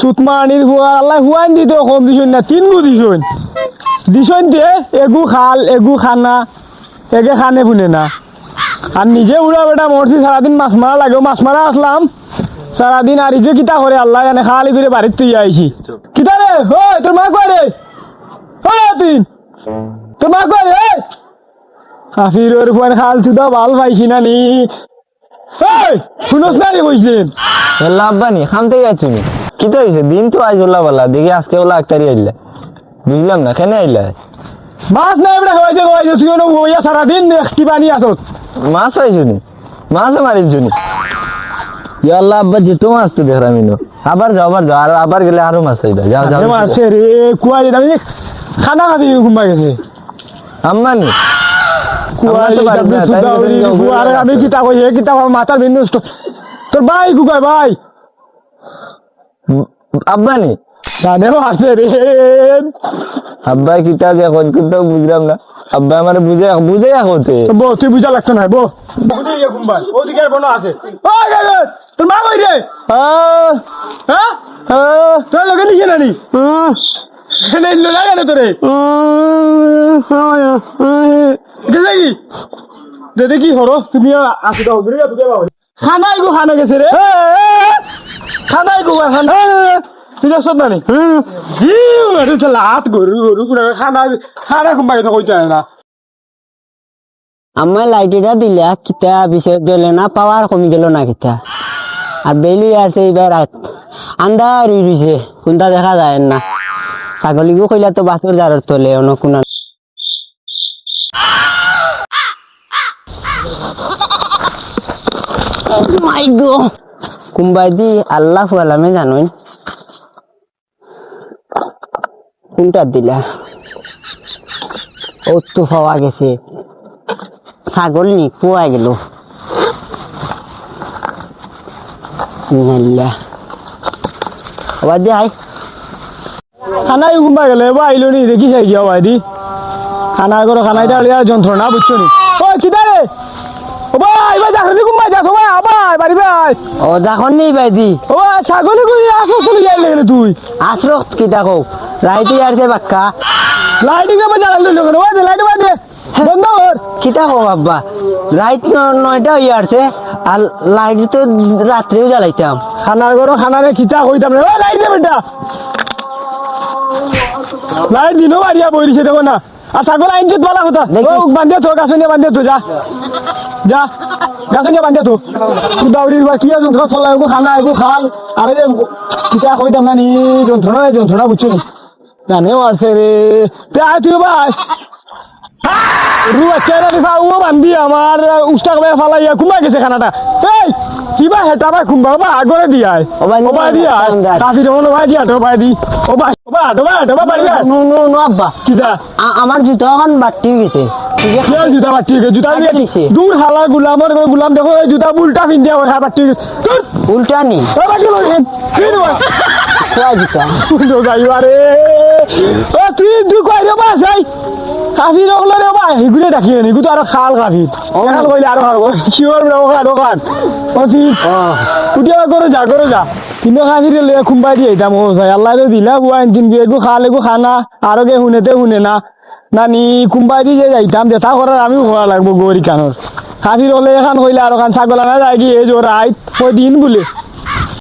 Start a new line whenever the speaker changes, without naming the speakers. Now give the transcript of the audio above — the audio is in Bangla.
সুতমানির হুয়ার আল্লাহ হুয়ান দিতে কম দিছুন না তিন গু দিছুন। দিছুন দিয়ে এগু খাল, এগু খানা, এগে খানে বুনে না। আর নিজে উড়া বেটা মরছি সারাদিন মাছ মারা লাগে, মাছ মারা আসলাম। সারাদিন আর ইজে কিতা করে আল্লাহ জানে খালি করে বাড়ির তুই আইছি কিতা রে ওই তোর মা কয় রে ও তুই তোর মা কয় রে ওর ফোন খাল সুদা ভালো পাইছি না নি? শুনোস না রে বুঝলেন
এল্লা আব্বানি খাম থেকে আছি নি কি তো হয়েছে দিন তো আজ ওলা বলা দেখি আজকে ওলা আক্তারি আইলা। বুঝলাম না কেন আইলা?
মাছ নাই বেটা হয়েছে হয়েছে তুই ওনো হইয়া সারাদিন কি বানি আসত
মাছ হয়েছে নি মাছও মারিছ নি ইয়াল্লা আব্বা যেত মাছ তো দেখলাম আবার যাও আবার যাও আর আবার গেলে আরও মাছ হইবা যাও যাও
মাছে রে কুয়া যেটা আমি খানা খাতে ঘুমাই গেছে।
আম্মানি?
আমি কিতা কই কিতা মাথার বিন্যস্ত তোর ভাই কুকাই ভাই?
আব্বানি
জানেও আছে রে।
আব্বা কিতাব এখন কিন্তু বুঝলাম না। আব্বা আমার বুঝে বুঝে হতে
বো তুই বুঝা লাগছে না বো ওদিকে আর বোনা আছে। ওই তোর মা কই রে? হ্যাঁ তোর লগে নিছে নানি? তোরে। দেখি হরো তুমি আসি দাও দূরে খানাই গো খানা গেছে রে। খানাই গো খানা। তুই সব নানি। তো লাত গরু গরু পুরা খানা খানা তো কইতে না।
আমার লাইটিটা দিলা কিতা বিষয় জ্বলে না পাওয়ার কমি গেল না কিতা। আর বেলি আছে এইবার রাত আন্ধার হয়ে রয়েছে কোনটা দেখা যায় না। ছাগলিগো কইলা তো বাছর জারর তলে অন্য কোনা মাই গো কুম্বাই দি আল্লাহ আলামে জানোই। কোনটা দিলা? ও তো পাওয়া গেছে। ছাগল নি পোয়া গেল। আবার যাই
খানাই কুম্বাই গেলে এবার আইলো নি দেখি যাই গিয়া ভাই দি খানা করো খানাইটা যন্ত্রণা বুঝছ নি? ও ও ভাই ভাই দেখো নি কুম্বাই যাস ভাই আবার বাড়ি ভাই
ও নি
ছাগলি আসো চলে লাগে তুই?
আশ্রক কিতা কও? রাইতে আসছে বাক্কা
লাইটিং এ বাজা লাগল লোক ওই দে লাইট বাজে বন্ধ কর
আব্বা? রাইত ন- নয়টা হয়ে আসছে আর লাইট তো রাত্রেও জ্বালাইতাম।
খানার করো খানারে খিতা কইতাম রে ও লাইট দে বেটা। লাইট দিনো বাড়িয়া বইরিছে দেখো না। আর বালা। ও বান্ধিয়া তো তো যা। যা তো বা এগো খানা এগো খাল। আরে যে কিতা কইতাম না নি যন্ত্রণা যন্ত্রণা বুঝছ জানেও আছে রে তে আয় তুই ভাই। রু আচ্ছা রে ফা ও বান্ধি আমার উস্তা কবে ফালাইয়া কুমা গেছে খানাটা? এই কিবা হেটা বা কুম্বা বা আগরে দিয়ায়
ও ভাই,
দিয়া কাফি ভাই দিয়া তো ভাই দি। ও ভাই।
আমার জুতা? এখন বাড়তি গেছে ঠিক আছে?
কি আর জুতা বাটি গে জুতা
দিছে?
দূর হালা গুলামর গুলাম দেখো জুতা উল্টা পিন্দিয়া ওর বাটি দূর
উল্টা নি?
ও বাটি রে
কোয়া জুতা?
উল্টো যাইবারে ও তুই তুই কই রে বাস কাফি রহলে রে ভাই হিগুরে ডাকি নি গুতো আর খাল কাফি খাল কইলে আর খাল শিওর রে ও খাল ও খাল। ও তুই উঠিয়া করে যা করে যা। কিন্তু কাফি রে লে খুম্বাই দিয়ে দাম ও ভাই আল্লাহ দিলা বুয়া তিন দিয়ে গু খালে গো খানা আরও কে শুনেতে শুনে না। নানি কুম্বাই দিয়ে যাইতাম দেখা করার আমি হওয়া লাগবো গৌরী কানোর কাফি হলে এখান কইলে আর খান ছাগল আনা যায় কি, এই জোর আইত দিন বলে।